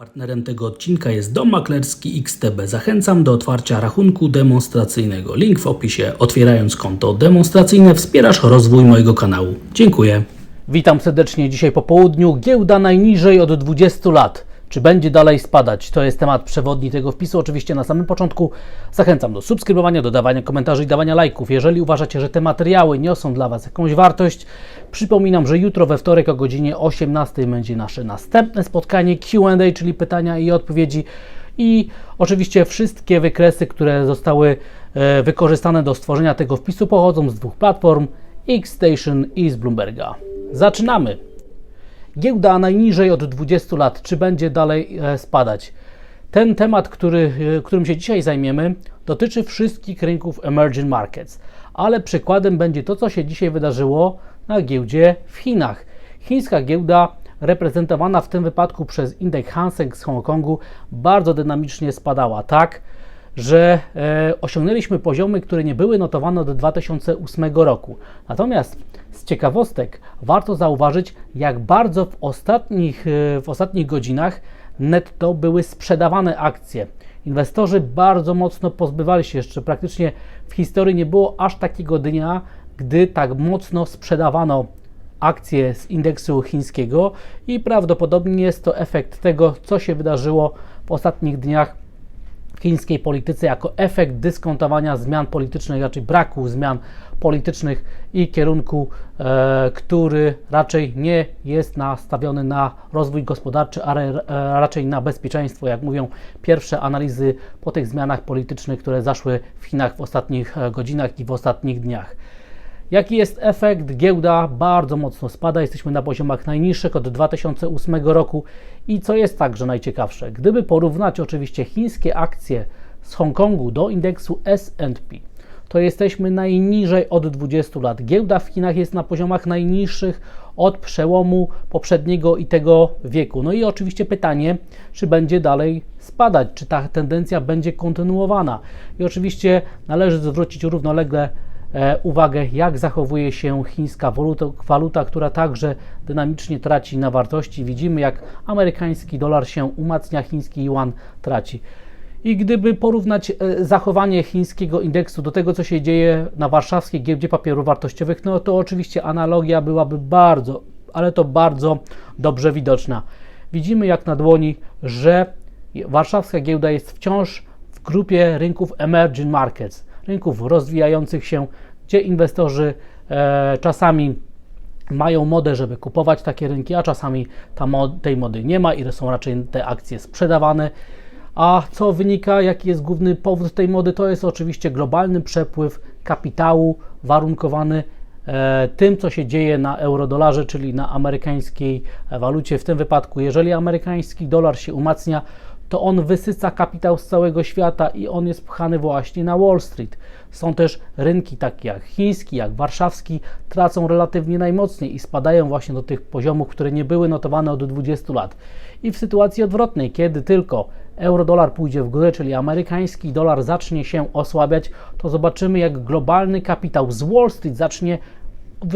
Partnerem tego odcinka jest Dom Maklerski XTB. Zachęcam do otwarcia rachunku demonstracyjnego. Link w opisie. Otwierając konto demonstracyjne wspierasz rozwój mojego kanału. Dziękuję. Witam serdecznie dzisiaj po południu. Giełda najniżej od 20 lat. Czy będzie dalej spadać? To jest temat przewodni tego wpisu. Oczywiście na samym początku zachęcam do subskrybowania, dodawania komentarzy i dawania lajków. Jeżeli uważacie, że te materiały niosą dla Was jakąś wartość, przypominam, że jutro we wtorek o godzinie 18 będzie nasze następne spotkanie QA, czyli pytania i odpowiedzi. I oczywiście wszystkie wykresy, które zostały e, wykorzystane do stworzenia tego wpisu, pochodzą z dwóch platform: Xstation i z Bloomberga. Zaczynamy! Giełda najniżej od 20 lat, czy będzie dalej e, spadać? Ten temat, który, e, którym się dzisiaj zajmiemy, dotyczy wszystkich rynków emerging markets, ale przykładem będzie to, co się dzisiaj wydarzyło na giełdzie w Chinach. Chińska giełda, reprezentowana w tym wypadku przez indeks Hang Seng z Hongkongu, bardzo dynamicznie spadała, tak, że e, osiągnęliśmy poziomy, które nie były notowane od 2008 roku. Natomiast ciekawostek warto zauważyć, jak bardzo w ostatnich, e, w ostatnich godzinach netto były sprzedawane akcje. Inwestorzy bardzo mocno pozbywali się jeszcze, praktycznie w historii nie było aż takiego dnia, gdy tak mocno sprzedawano akcje z indeksu chińskiego i prawdopodobnie jest to efekt tego, co się wydarzyło w ostatnich dniach chińskiej polityce jako efekt dyskontowania zmian politycznych, raczej braku zmian politycznych i kierunku, e, który raczej nie jest nastawiony na rozwój gospodarczy, a e, raczej na bezpieczeństwo, jak mówią pierwsze analizy po tych zmianach politycznych, które zaszły w Chinach w ostatnich e, godzinach i w ostatnich dniach. Jaki jest efekt? Giełda bardzo mocno spada, jesteśmy na poziomach najniższych od 2008 roku i co jest także najciekawsze, gdyby porównać oczywiście chińskie akcje z Hongkongu do indeksu S&P, to jesteśmy najniżej od 20 lat. Giełda w Chinach jest na poziomach najniższych od przełomu poprzedniego i tego wieku. No i oczywiście pytanie, czy będzie dalej spadać, czy ta tendencja będzie kontynuowana. I oczywiście należy zwrócić równolegle uwagę, jak zachowuje się chińska waluta, waluta, która także dynamicznie traci na wartości. Widzimy, jak amerykański dolar się umacnia, chiński yuan traci. I gdyby porównać e, zachowanie chińskiego indeksu do tego, co się dzieje na warszawskiej giełdzie papierów wartościowych, no to oczywiście analogia byłaby bardzo, ale to bardzo dobrze widoczna. Widzimy jak na dłoni, że warszawska giełda jest wciąż w grupie rynków emerging markets rynków rozwijających się, gdzie inwestorzy e, czasami mają modę, żeby kupować takie rynki, a czasami mod, tej mody nie ma i są raczej te akcje sprzedawane. A co wynika, jaki jest główny powód tej mody? To jest oczywiście globalny przepływ kapitału warunkowany e, tym, co się dzieje na eurodolarze, czyli na amerykańskiej walucie. W tym wypadku, jeżeli amerykański dolar się umacnia, to on wysyca kapitał z całego świata i on jest pchany właśnie na Wall Street. Są też rynki takie jak chiński, jak warszawski, tracą relatywnie najmocniej i spadają właśnie do tych poziomów, które nie były notowane od 20 lat. I w sytuacji odwrotnej, kiedy tylko euro-dolar pójdzie w górę, czyli amerykański dolar zacznie się osłabiać, to zobaczymy, jak globalny kapitał z Wall Street zacznie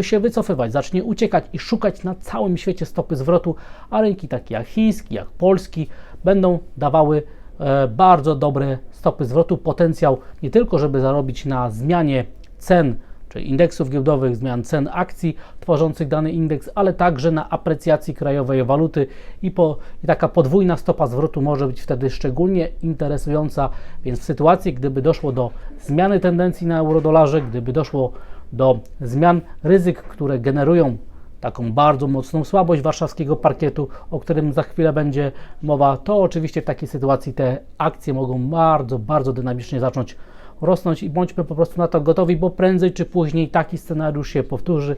się wycofywać, zacznie uciekać i szukać na całym świecie stopy zwrotu, a rynki takie jak chiński, jak polski będą dawały e, bardzo dobre stopy zwrotu, potencjał nie tylko, żeby zarobić na zmianie cen, czyli indeksów giełdowych, zmian cen akcji tworzących dany indeks, ale także na aprecjacji krajowej waluty. I, po, i taka podwójna stopa zwrotu może być wtedy szczególnie interesująca, więc w sytuacji, gdyby doszło do zmiany tendencji na eurodolarze, gdyby doszło do zmian ryzyk, które generują taką bardzo mocną słabość warszawskiego parkietu, o którym za chwilę będzie mowa, to oczywiście w takiej sytuacji te akcje mogą bardzo, bardzo dynamicznie zacząć rosnąć i bądźmy po prostu na to gotowi, bo prędzej czy później taki scenariusz się powtórzy.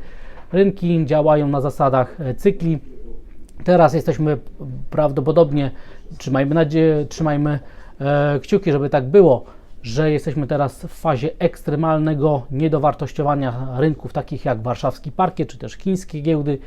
Rynki działają na zasadach e, cykli. Teraz jesteśmy prawdopodobnie, trzymajmy nadzieję, trzymajmy e, kciuki, żeby tak było że jesteśmy teraz w fazie ekstremalnego niedowartościowania rynków takich jak warszawski parkiet czy też chińskie giełdy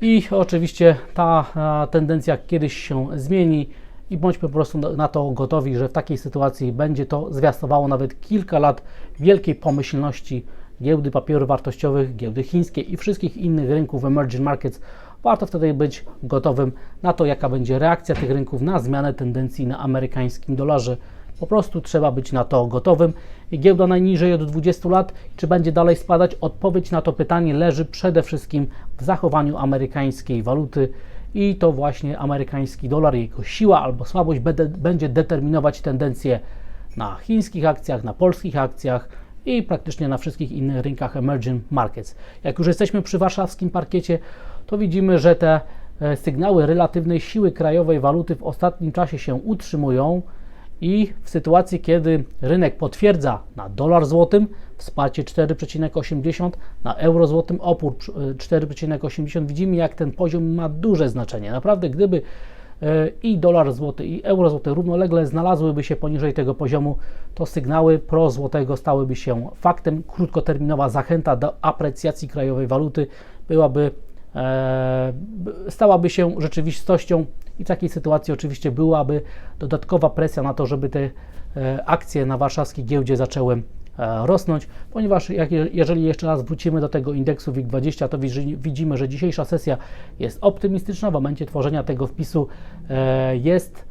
i oczywiście ta tendencja kiedyś się zmieni i bądźmy po prostu na to gotowi, że w takiej sytuacji będzie to zwiastowało nawet kilka lat wielkiej pomyślności giełdy papierów wartościowych, giełdy chińskie i wszystkich innych rynków emerging markets warto wtedy być gotowym na to, jaka będzie reakcja tych rynków na zmianę tendencji na amerykańskim dolarze. Po prostu trzeba być na to gotowym. Giełda najniżej od 20 lat, czy będzie dalej spadać? Odpowiedź na to pytanie leży przede wszystkim w zachowaniu amerykańskiej waluty i to właśnie amerykański dolar, jego siła albo słabość będzie determinować tendencje na chińskich akcjach, na polskich akcjach i praktycznie na wszystkich innych rynkach emerging markets. Jak już jesteśmy przy warszawskim parkiecie, to widzimy, że te e, sygnały relatywnej siły krajowej waluty w ostatnim czasie się utrzymują i w sytuacji, kiedy rynek potwierdza na dolar złotym wsparcie 4,80, na euro złotym opór 4,80, widzimy jak ten poziom ma duże znaczenie. Naprawdę, gdyby e, i dolar złoty, i euro złoty równolegle znalazłyby się poniżej tego poziomu, to sygnały pro złotego stałyby się faktem. Krótkoterminowa zachęta do aprecjacji krajowej waluty byłaby e, stałaby się rzeczywistością i w takiej sytuacji oczywiście byłaby dodatkowa presja na to, żeby te e, akcje na warszawskiej giełdzie zaczęły e, rosnąć, ponieważ jak, jeżeli jeszcze raz wrócimy do tego indeksu WIG20, to widzimy, że dzisiejsza sesja jest optymistyczna. W momencie tworzenia tego wpisu e, jest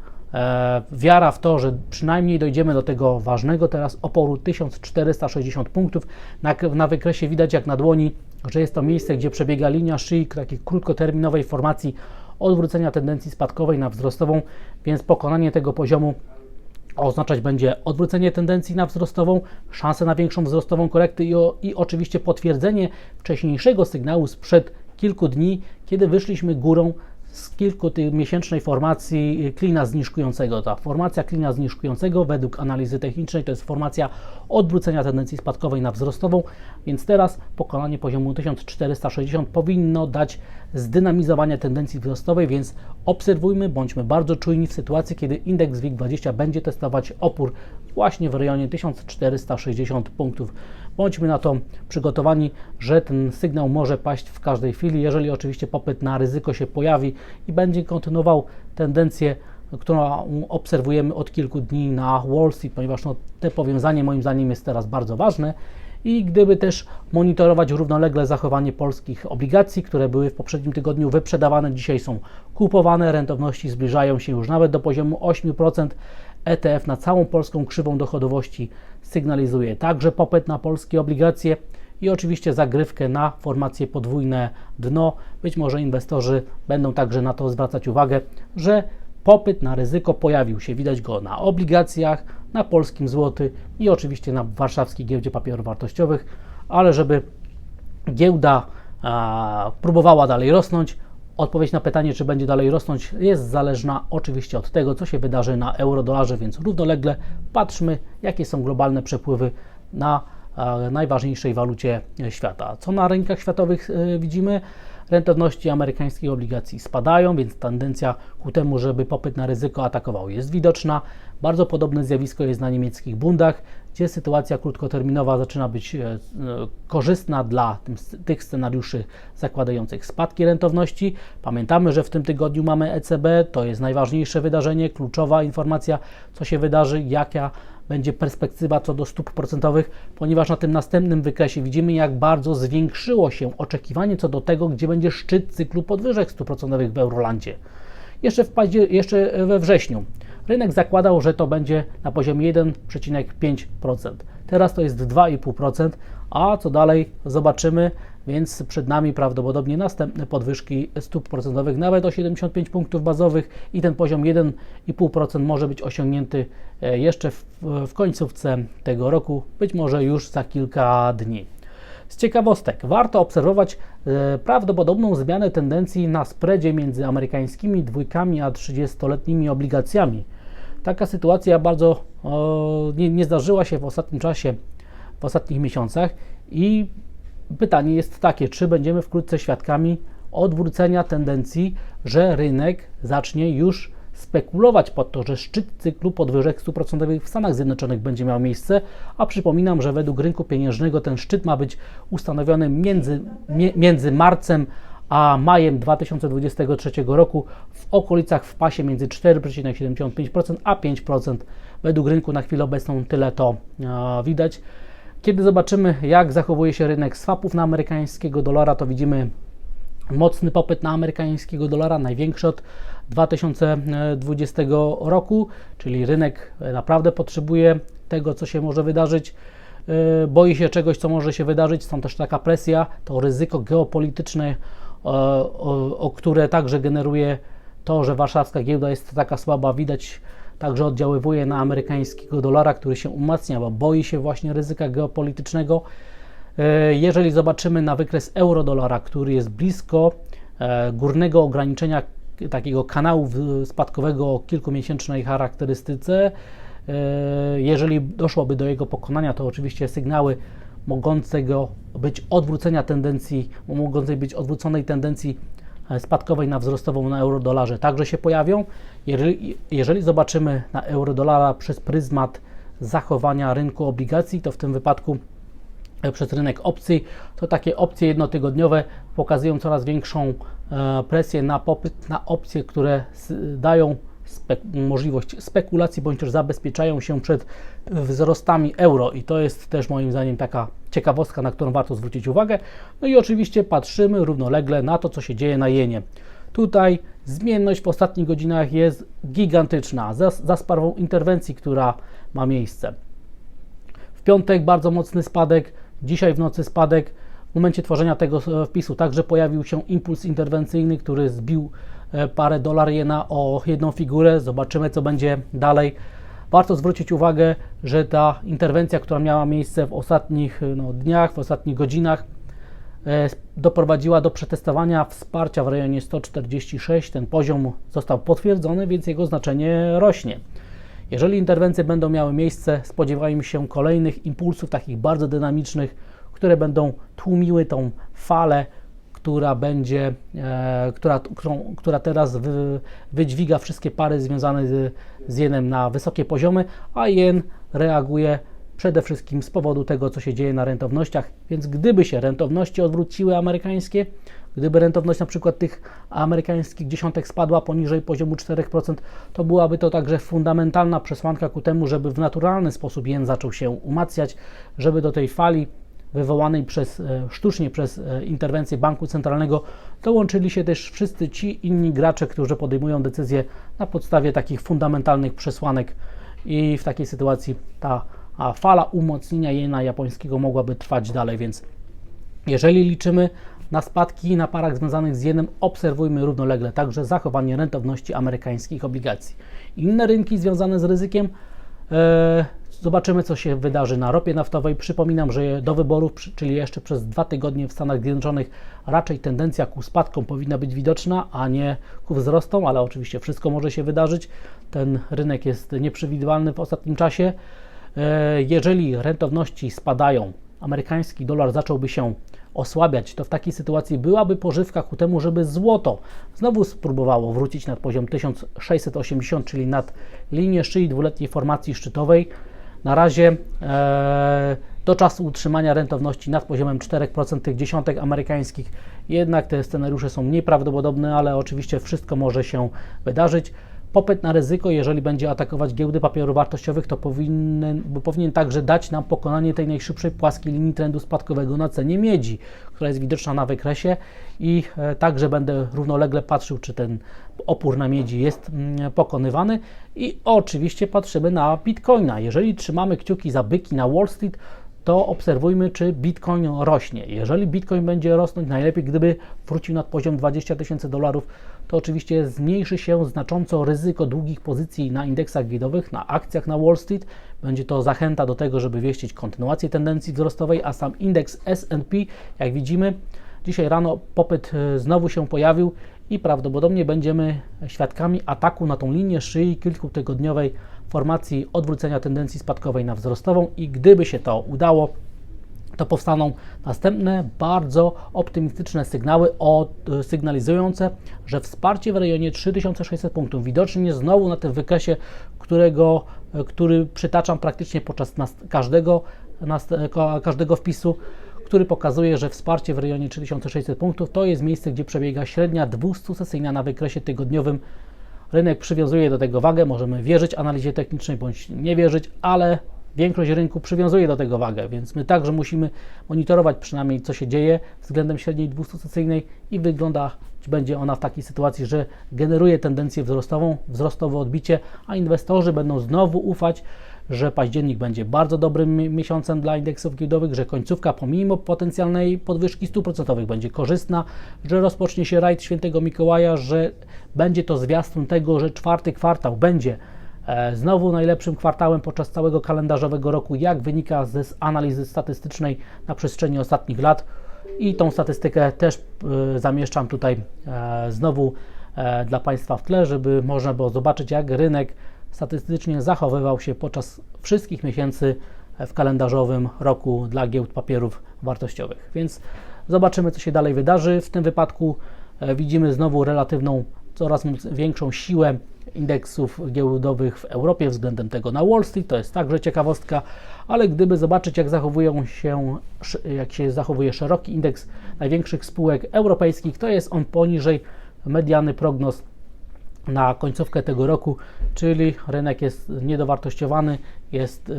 wiara w to, że przynajmniej dojdziemy do tego ważnego teraz oporu 1460 punktów. Na, na wykresie widać jak na dłoni, że jest to miejsce, gdzie przebiega linia szyi takiej krótkoterminowej formacji odwrócenia tendencji spadkowej na wzrostową, więc pokonanie tego poziomu oznaczać będzie odwrócenie tendencji na wzrostową, szansę na większą wzrostową korektę i, o, i oczywiście potwierdzenie wcześniejszego sygnału sprzed kilku dni, kiedy wyszliśmy górą z kilku miesięcznej formacji klina zniżkującego. Ta formacja klina zniżkującego według analizy technicznej to jest formacja odwrócenia tendencji spadkowej na wzrostową, więc teraz pokonanie poziomu 1460 powinno dać zdynamizowanie tendencji wzrostowej, więc obserwujmy, bądźmy bardzo czujni w sytuacji, kiedy indeks WIG20 będzie testować opór właśnie w rejonie 1460 punktów. Bądźmy na to przygotowani, że ten sygnał może paść w każdej chwili, jeżeli oczywiście popyt na ryzyko się pojawi i będzie kontynuował tendencję, którą obserwujemy od kilku dni na Wall Street, ponieważ no, te powiązanie moim zdaniem jest teraz bardzo ważne i gdyby też monitorować równolegle zachowanie polskich obligacji, które były w poprzednim tygodniu wyprzedawane, dzisiaj są kupowane, rentowności zbliżają się już nawet do poziomu 8%. ETF na całą polską krzywą dochodowości sygnalizuje także popyt na polskie obligacje i oczywiście zagrywkę na formację podwójne dno. Być może inwestorzy będą także na to zwracać uwagę, że popyt na ryzyko pojawił się. Widać go na obligacjach, na polskim złoty i oczywiście na warszawskiej giełdzie papierów wartościowych, ale żeby giełda a, próbowała dalej rosnąć, Odpowiedź na pytanie, czy będzie dalej rosnąć, jest zależna oczywiście od tego, co się wydarzy na euro-dolarze, więc równolegle patrzmy, jakie są globalne przepływy na e, najważniejszej walucie świata. Co na rynkach światowych e, widzimy? Rentowności amerykańskich obligacji spadają, więc tendencja ku temu, żeby popyt na ryzyko atakował jest widoczna. Bardzo podobne zjawisko jest na niemieckich bundach, gdzie sytuacja krótkoterminowa zaczyna być e, e, korzystna dla tych scenariuszy zakładających spadki rentowności. Pamiętamy, że w tym tygodniu mamy ECB, to jest najważniejsze wydarzenie, kluczowa informacja, co się wydarzy, jaka będzie perspektywa co do stóp procentowych, ponieważ na tym następnym wykresie widzimy, jak bardzo zwiększyło się oczekiwanie co do tego, gdzie będzie szczyt cyklu podwyżek stóp procentowych w Eurolandzie. Jeszcze, w jeszcze we wrześniu rynek zakładał, że to będzie na poziomie 1,5%. Teraz to jest 2,5%, a co dalej zobaczymy, więc przed nami prawdopodobnie następne podwyżki stóp procentowych nawet o 75 punktów bazowych i ten poziom 1,5% może być osiągnięty e, jeszcze w, w końcówce tego roku, być może już za kilka dni. Z ciekawostek, warto obserwować e, prawdopodobną zmianę tendencji na spreadzie między amerykańskimi dwójkami a 30-letnimi obligacjami. Taka sytuacja bardzo o, nie, nie zdarzyła się w ostatnim czasie, w ostatnich miesiącach i pytanie jest takie, czy będziemy wkrótce świadkami odwrócenia tendencji, że rynek zacznie już spekulować pod to, że szczyt cyklu podwyżek 100% w Stanach Zjednoczonych będzie miał miejsce, a przypominam, że według rynku pieniężnego ten szczyt ma być ustanowiony między, między marcem a majem 2023 roku w okolicach w pasie między 4,75% a 5%. Według rynku na chwilę obecną tyle to e, widać. Kiedy zobaczymy, jak zachowuje się rynek swapów na amerykańskiego dolara, to widzimy mocny popyt na amerykańskiego dolara, największy od 2020 roku, czyli rynek naprawdę potrzebuje tego, co się może wydarzyć. Yy, Boi się czegoś, co może się wydarzyć, stąd też taka presja, to ryzyko geopolityczne, o, o, które także generuje to, że warszawska giełda jest taka słaba, widać także oddziaływuje na amerykańskiego dolara, który się umacnia, bo boi się właśnie ryzyka geopolitycznego. E, Jeżeli zobaczymy na wykres euro-dolara, który jest blisko e, górnego ograniczenia takiego kanału spadkowego o kilkumiesięcznej charakterystyce, e, jeżeli doszłoby do jego pokonania, to oczywiście sygnały mogącego być odwrócenia tendencji, mogącej być odwróconej tendencji e, spadkowej na wzrostową na euro-dolarze także się pojawią. Jeżeli, jeżeli zobaczymy na euro-dolara przez pryzmat zachowania rynku obligacji, to w tym wypadku e, przez rynek opcji, to takie opcje jednotygodniowe pokazują coraz większą e, presję na popyt na opcje, które dają możliwość spekulacji bądź też zabezpieczają się przed wzrostami euro i to jest też moim zdaniem taka ciekawostka, na którą warto zwrócić uwagę. No i oczywiście patrzymy równolegle na to, co się dzieje na jenie. Tutaj zmienność w ostatnich godzinach jest gigantyczna za, za sprawą interwencji, która ma miejsce. W piątek bardzo mocny spadek, dzisiaj w nocy spadek. W momencie tworzenia tego e, wpisu także pojawił się impuls interwencyjny, który zbił e, parę dolar jena o jedną figurę. Zobaczymy, co będzie dalej. Warto zwrócić uwagę, że ta interwencja, która miała miejsce w ostatnich e, no, dniach, w ostatnich godzinach, doprowadziła do przetestowania wsparcia w rejonie 146. Ten poziom został potwierdzony, więc jego znaczenie rośnie. Jeżeli interwencje będą miały miejsce, spodziewajmy się kolejnych impulsów, takich bardzo dynamicznych, które będą tłumiły tą falę, która będzie, e, która, którą, która teraz wy, wydźwiga wszystkie pary związane z, z jenem na wysokie poziomy, a jen reaguje przede wszystkim z powodu tego, co się dzieje na rentownościach. Więc gdyby się rentowności odwróciły amerykańskie, gdyby rentowność na przykład tych amerykańskich dziesiątek spadła poniżej poziomu 4%, to byłaby to także fundamentalna przesłanka ku temu, żeby w naturalny sposób jen zaczął się umacniać, żeby do tej fali wywołanej przez, e, sztucznie przez e, interwencję banku centralnego dołączyli się też wszyscy ci inni gracze, którzy podejmują decyzje na podstawie takich fundamentalnych przesłanek i w takiej sytuacji ta fala umocnienia jena japońskiego mogłaby trwać dalej, więc jeżeli liczymy na spadki na parach związanych z jenem, obserwujmy równolegle także zachowanie rentowności amerykańskich obligacji. Inne rynki związane z ryzykiem, e, zobaczymy co się wydarzy na ropie naftowej. Przypominam, że do wyborów, czyli jeszcze przez dwa tygodnie w Stanach Zjednoczonych, raczej tendencja ku spadkom powinna być widoczna, a nie ku wzrostom, ale oczywiście wszystko może się wydarzyć. Ten rynek jest nieprzewidywalny w ostatnim czasie. E, Jeżeli rentowności spadają, amerykański dolar zacząłby się osłabiać, to w takiej sytuacji byłaby pożywka ku temu, żeby złoto znowu spróbowało wrócić nad poziom 1680, czyli nad linię szyi dwuletniej formacji szczytowej. Na razie e, do czasu utrzymania rentowności nad poziomem 4% tych dziesiątek amerykańskich, jednak te scenariusze są mniej prawdopodobne, ale oczywiście wszystko może się wydarzyć. Popyt na ryzyko, jeżeli będzie atakować giełdy papierów wartościowych, to powinien, bo powinien także dać nam pokonanie tej najszybszej płaskiej linii trendu spadkowego na cenie miedzi, która jest widoczna na wykresie i e, także będę równolegle patrzył, czy ten opór na miedzi jest mm, pokonywany i oczywiście patrzymy na Bitcoina. Jeżeli trzymamy kciuki za byki na Wall Street, to obserwujmy, czy Bitcoin rośnie. Jeżeli Bitcoin będzie rosnąć, najlepiej gdyby wrócił nad poziom 20 tysięcy dolarów, to oczywiście zmniejszy się znacząco ryzyko długich pozycji na indeksach giełdowych, na akcjach na Wall Street. Będzie to zachęta do tego, żeby wieścić kontynuację tendencji wzrostowej, a sam indeks S&P, jak widzimy, dzisiaj rano popyt e, znowu się pojawił i prawdopodobnie będziemy świadkami ataku na tą linię szyi kilkutygodniowej formacji odwrócenia tendencji spadkowej na wzrostową i gdyby się to udało, to powstaną następne bardzo optymistyczne sygnały e, sygnalizujące, że wsparcie w rejonie 3600 punktów widocznie znowu na tym wykresie, którego, e, który przytaczam praktycznie podczas nas, każdego, nas, e, ka- każdego wpisu, który pokazuje, że wsparcie w rejonie 3600 punktów to jest miejsce, gdzie przebiega średnia 200-sesyjna na wykresie tygodniowym. Rynek przywiązuje do tego wagę, możemy wierzyć analizie technicznej bądź nie wierzyć, ale większość rynku przywiązuje do tego wagę, więc my także musimy monitorować przynajmniej, co się dzieje względem średniej 200-secyjnej i wygląda, czy będzie ona w takiej sytuacji, że generuje tendencję wzrostową, wzrostowe odbicie, a inwestorzy będą znowu ufać, że październik będzie bardzo dobrym mi- miesiącem dla indeksów giełdowych, że końcówka pomimo potencjalnej podwyżki stóp procentowych będzie korzystna, że rozpocznie się rajd świętego Mikołaja, że będzie to zwiastun tego, że czwarty kwartał będzie znowu najlepszym kwartałem podczas całego kalendarzowego roku, jak wynika s- analizy statystycznej na przestrzeni ostatnich lat. I tą statystykę też e, zamieszczam tutaj e, znowu e, dla Państwa w tle, żeby można było zobaczyć, jak rynek statystycznie zachowywał się podczas wszystkich miesięcy w kalendarzowym roku dla giełd papierów wartościowych. Więc zobaczymy, co się dalej wydarzy. W tym wypadku e, widzimy znowu relatywną, coraz większą siłę indeksów giełdowych w Europie względem tego na Wall Street. To jest także ciekawostka, ale gdyby zobaczyć, jak zachowują się, jak się zachowuje szeroki indeks największych spółek europejskich, to jest on poniżej mediany prognoz na końcówkę tego roku, czyli rynek jest niedowartościowany, jest,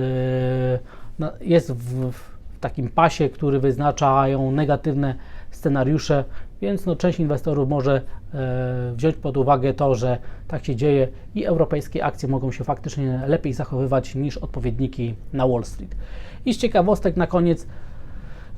yy, jest w, w takim pasie, który wyznaczają negatywne scenariusze, więc no, część inwestorów może e, wziąć pod uwagę to, że tak się dzieje i europejskie akcje mogą się faktycznie lepiej zachowywać niż odpowiedniki na Wall Street. I z ciekawostek na koniec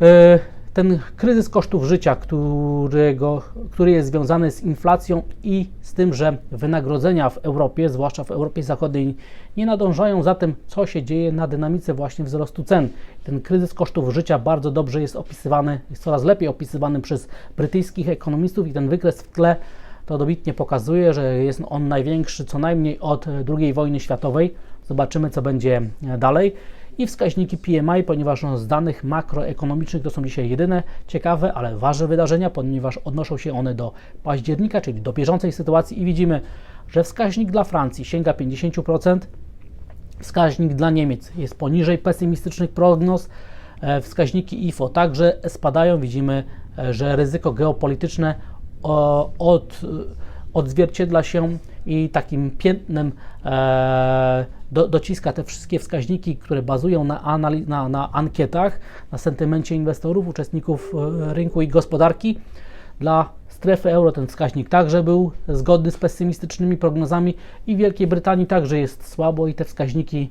E, ten kryzys kosztów życia, którego, który jest związany z inflacją i z tym, że wynagrodzenia w Europie, zwłaszcza w Europie Zachodniej, nie nadążają za tym, co się dzieje na dynamice właśnie wzrostu cen. Ten kryzys kosztów życia bardzo dobrze jest opisywany, jest coraz lepiej opisywany przez brytyjskich ekonomistów i ten wykres w tle to dobitnie pokazuje, że jest on największy co najmniej od II wojny światowej. Zobaczymy, co będzie dalej. I wskaźniki PMI, ponieważ z danych makroekonomicznych to są dzisiaj jedyne ciekawe, ale ważne wydarzenia, ponieważ odnoszą się one do października, czyli do bieżącej sytuacji i widzimy, że wskaźnik dla Francji sięga 50%, Wskaźnik dla Niemiec jest poniżej pesymistycznych prognoz. E, Wskaźniki IFO także spadają. Widzimy, e, że ryzyko geopolityczne od, odzwierciedla się i takim piętnem e, do, dociska te wszystkie wskaźniki, które bazują na, anali- na, na ankietach, na sentymencie inwestorów, uczestników e, rynku i gospodarki. Dla strefy euro ten wskaźnik także był zgodny z pesymistycznymi prognozami i w Wielkiej Brytanii także jest słabo i te wskaźniki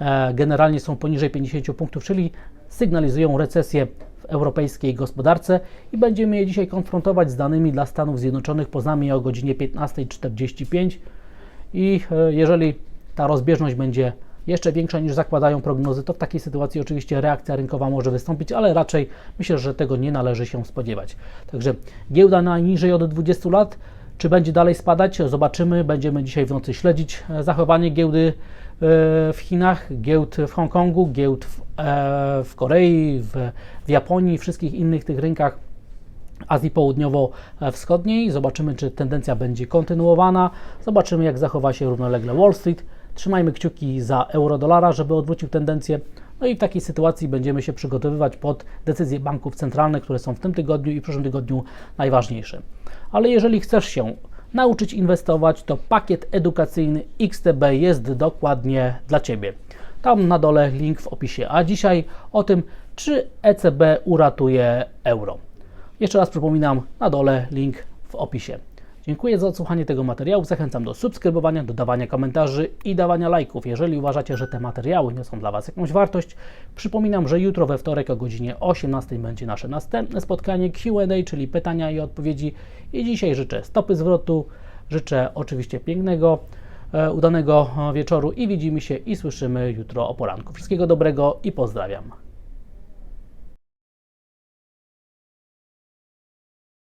e, generalnie są poniżej 50 punktów, czyli sygnalizują recesję europejskiej gospodarce i będziemy je dzisiaj konfrontować z danymi dla Stanów Zjednoczonych. Poznamy je o godzinie 15.45 i e, jeżeli ta rozbieżność będzie jeszcze większa niż zakładają prognozy, to w takiej sytuacji oczywiście reakcja rynkowa może wystąpić, ale raczej myślę, że tego nie należy się spodziewać. Także giełda najniżej od 20 lat, czy będzie dalej spadać? Zobaczymy. Będziemy dzisiaj w nocy śledzić e, zachowanie giełdy w Chinach, giełd w Hongkongu, giełd w, e, w Korei, w, w Japonii, wszystkich innych tych rynkach Azji Południowo-Wschodniej. Zobaczymy, czy tendencja będzie kontynuowana. Zobaczymy, jak zachowa się równolegle Wall Street. Trzymajmy kciuki za euro-dolara, żeby odwrócił tendencję. No i w takiej sytuacji będziemy się przygotowywać pod decyzje banków centralnych, które są w tym tygodniu i w przyszłym tygodniu najważniejsze. Ale jeżeli chcesz się nauczyć inwestować, to pakiet edukacyjny XTB jest dokładnie dla Ciebie. Tam na dole link w opisie. A dzisiaj o tym, czy ECB uratuje euro. Jeszcze raz przypominam, na dole link w opisie. Dziękuję za odsłuchanie tego materiału. Zachęcam do subskrybowania, dodawania komentarzy i dawania lajków. Jeżeli uważacie, że te materiały niosą dla Was jakąś wartość, przypominam, że jutro we wtorek o godzinie 18 będzie nasze następne spotkanie QA, czyli pytania i odpowiedzi. I dzisiaj życzę stopy zwrotu, życzę oczywiście pięknego, e, udanego e, wieczoru i widzimy się i słyszymy jutro o poranku. Wszystkiego dobrego i pozdrawiam.